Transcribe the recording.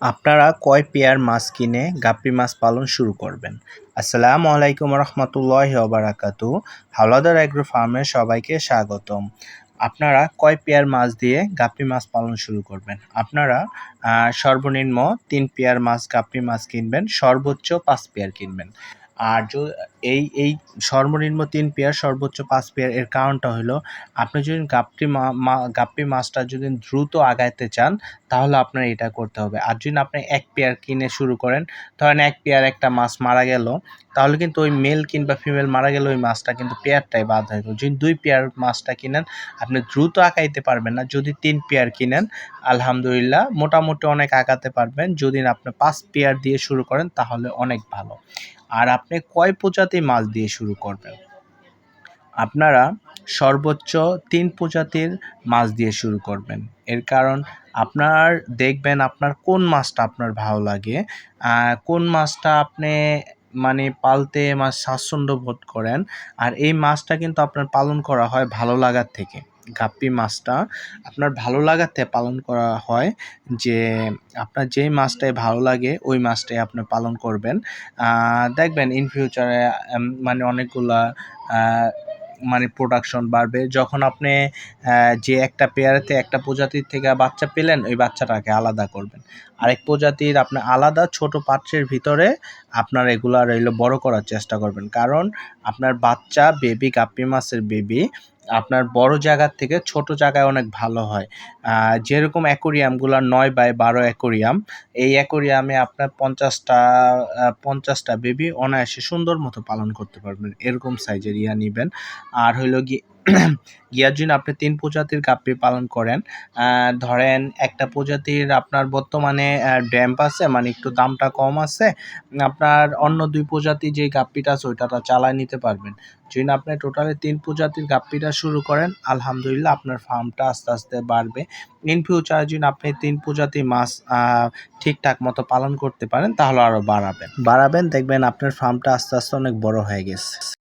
আপনারা কয় পেয়ার মাছ কিনে গাপ্পি মাছ পালন শুরু করবেন? আসসালামু আলাইকুম রহমতুল্লাহ ওবরাকাতু। হাওলাদার অ্যাগ্রো ফার্মে সবাইকে স্বাগতম। আপনারা কয় পেয়ার মাছ দিয়ে গাপ্পি মাছ পালন শুরু করবেন? আপনারা সর্বনিম্ন তিন পেয়ার মাছ গাপ্পি মাছ কিনবেন, সর্বোচ্চ পাঁচ পেয়ার কিনবেন। আর যদি এই এই সর্বনিম্ন তিন পেয়ার, সর্বোচ্চ পাঁচ পেয়ার এর কারণটা হলো, আপনি যদি গাপ্পি মা, গাপ্পি মাছটা যদি দ্রুত আগাইতে চান, তাহলে আপনার এটা করতে হবে। আর যদি আপনি এক পেয়ার কিনে শুরু করেন, ধরেন এক পেয়ার একটা মাছ মারা গেল তাহলে কিন্তু ওই মেল কিংবা ফিমেল মারা গেলে ওই মাছটা কিন্তু পেয়ারটাই বাদ হয়ে গেল যদি দুই পেয়ার মাছটা কিনেন, আপনি দ্রুত আঁকাইতে পারবেন না। যদি তিন পেয়ার কিনেন, আলহামদুলিল্লাহ, মোটামুটি অনেক আঁকাতে পারবেন। যদি আপনি পাঁচ পেয়ার দিয়ে শুরু করেন, তাহলে অনেক ভালো। আর আপনি কয় প্রজাতি মাছ দিয়ে শুরু করবেন? আপনারা সর্বোচ্চ তিন প্রজাতির মাছ দিয়ে শুরু করবেন। এর কারণ, আপনার দেখবেন আপনার কোন মাছটা আপনার ভালো লাগে। কোন মাছটা আপনি মানে পালতে মাছ স্বাচ্ছন্দ্য বোধ করেন। আর এই মাছটা কিন্তু আপনার পালন করা হয় ভালো লাগার থেকে। গাপ্পি মাছটা আপনার ভালো লাগাতে পালন করা হয় যে, আপনার যেই মাছটাই ভালো লাগে, ওই মাছটাই আপনি পালন করবেন। দেখবেন ইন ফিউচারে মানে অনেকগুলা মানে প্রোডাকশন বাড়বে, যখন আপনি যে একটা পেয়ারেতে একটা প্রজাতির থেকে বাচ্চা পেলেন, ওই বাচ্চাটাকে আলাদা করবেন। আরেক প্রজাতির আপনি আলাদা, ছোট পাত্রের ভিতরে আপনার এগুলা রইল বড় করার চেষ্টা করবেন। কারণ আপনার বাচ্চা বেবি গাপ্পি মাছের বেবি আপনার বড় জায়গার থেকে ছোট জায়গায় অনেক ভালো হয়। যেরকম অ্যাকোরিয়ামগুলো নয় বাই বারো অ্যাকোরিয়াম এই অ্যাকোরিয়ামে আপনার পঞ্চাশটা পঞ্চাশটা বেবি অনায়াসে সুন্দর মতো পালন করতে পারবেন। এরকম সাইজের ইয়া নেবেন। আর হইল গিয়ে গিয়ার আপনি তিন প্রজাতির গাপ্পি পালন করেন। ধরেন একটা প্রজাতির আপনার বর্তমানে ড্যাম্প আছে মানে একটু দামটা কম আছে, আপনার অন্য দুই প্রজাতি যে গাপ্পিটা আছে, ওইটা চালায় নিতে পারবেন। যদি আপনি টোটালি তিন প্রজাতির গাপ্পিটা শুরু করেন, আলহামদুলিল্লাহ আপনার ফার্মটা আস্তে আস্তে বাড়বে। ইন ফিউচার যদি আপনি তিন প্রজাতির মাছ ঠিকঠাক মতো পালন করতে পারেন, তাহলে আরও বাড়াবেন। বাড়াবেন, দেখবেন আপনার ফার্মটা আস্তে আস্তে অনেক বড় হয়ে গেছে।